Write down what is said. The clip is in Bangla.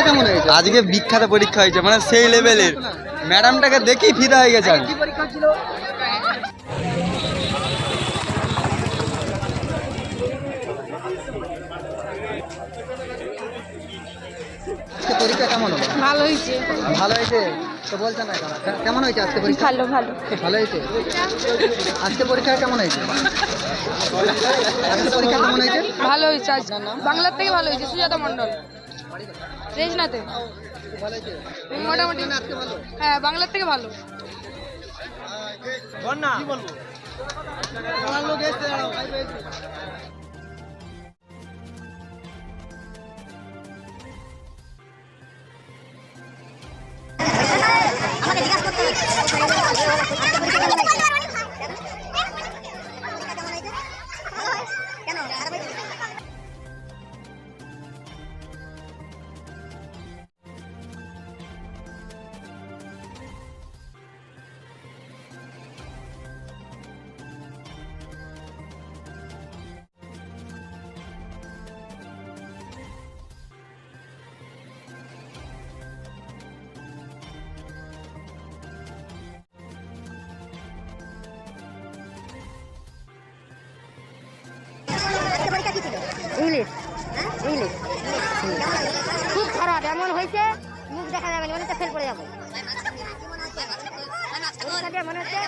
পরীক্ষা কেমন হয়েছে? আজকে বিখ্যাত পরীক্ষা হয়েছে মানে সেই লেভেলের। ম্যাডামটাকে দেখেই ফিদা হয়ে গেছে কি পরীক্ষা ছিল? পরীক্ষা কেমন হলো? ভালো হয়েছে। ভালো হয়েছে? তো বলছে না কেমন হয়েছে আজকে পরীক্ষা? ভালো ভালো। ভালো হয়েছে? আজকে পরীক্ষা কেমন হয়েছে? আজকে পরীক্ষা কেমন হয়েছে? ভালো হয়েছে আজ বাংলার থেকে ভালো হয়েছে সুজাতা মণ্ডল। রেজনাতে? মোটামুটি। ভালো হ্যাঁ বাংলার থেকে ভালো। আমার লোক এসছে ইংলিশ খুব খারাপ এমন হয়েছে মুখ দেখা যাবে না মনে হচ্ছে ফেল করে যাব মনে হচ্ছে।